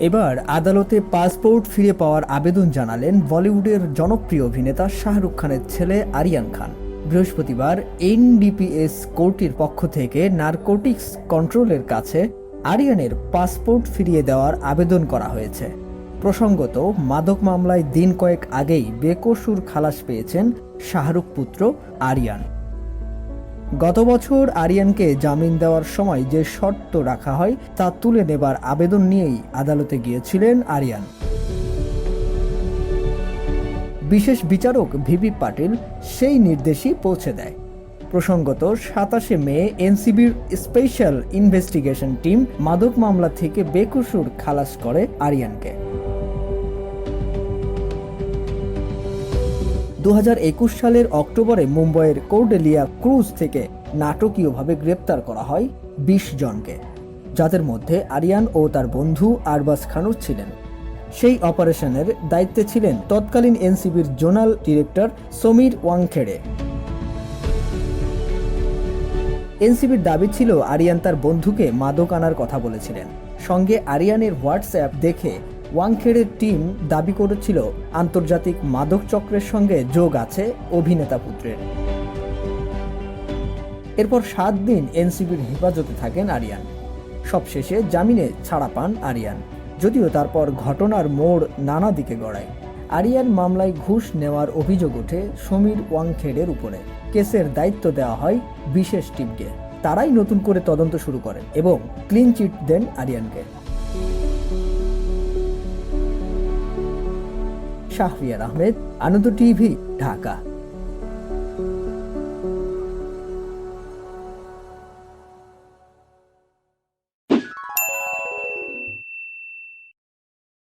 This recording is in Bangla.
এবার আদালতে পাসপোর্ট ফিরে পাওয়ার আবেদন জানালেন বলিউডের জনপ্রিয় অভিনেতা শাহরুখ খানের ছেলে আরিয়ান খান। বৃহস্পতিবার এনডিপিএস কোর্টের পক্ষ থেকে নার্কোটিক্স কন্ট্রোলের কাছে আরিয়ানের পাসপোর্ট ফিরিয়ে দেওয়ার আবেদন করা হয়েছে। প্রসঙ্গত, মাদক মামলায় দিন কয়েক আগেই বেকসুর খালাস পেয়েছেন শাহরুখ পুত্র আরিয়ান। গত বছর আরিয়ানকে জামিন দেওয়ার সময় যে শর্ত রাখা হয় তা তুলে নেবার আবেদন নিয়েই আদালতে গিয়েছিলেন আরিয়ান। বিশেষ বিচারক ভিভি পাটিল সেই নির্দেশই পৌঁছে দেয়। প্রসঙ্গত সাতাশে মে এনসিবির স্পেশাল ইনভেস্টিগেশন টিম মাদক মামলা থেকে বেকসুর খালাস করে আরিয়ানকে। দু হাজার একুশ সালের অক্টোবরে মুম্বাইয়ের কোর্ডেলিয়া ক্রুজ থেকে নাটকীয়ভাবে গ্রেপ্তার করা হয় বিশ জনকে, যাদের মধ্যে আরিয়ান ও তার বন্ধু আরবাস খানুর ছিলেন। সেই অপারেশনের দায়িত্বে ছিলেন তৎকালীন এনসিবির জোনাল ডিরেক্টর সমীর ওয়াংখেড়ে। এনসিবির দাবি ছিল আরিয়ান তার বন্ধুকে মাদক আনার কথা বলেছিলেন। সঙ্গে আরিয়ানের হোয়াটসঅ্যাপ দেখে ওয়াংখেড়ের টিম দাবি করেছিল, আন্তর্জাতিক মাদক চক্রের সঙ্গে যোগ আছে অভিনেতা পুত্রের। এরপর সাত দিন এনসিবির হেফাজতে থাকেন আরিয়ান। সবশেষে জামিনে ছাড়া পান আরিয়ান, যদিও তারপর ঘটনার মোড় নানা দিকে গড়ায়। আরিয়ান মামলায় ঘুষ নেওয়ার অভিযোগ ওঠে সমীর ওয়াংখেড়ের উপরে। কেসের দায়িত্ব দেওয়া হয় বিশেষ টিমকে। তারাই নতুন করে তদন্ত শুরু করেন এবং ক্লিন চিট দেন আরিয়ানকে। শাহরিয়ার আহমেদ, আনন্দ টিভি, ঢাকা।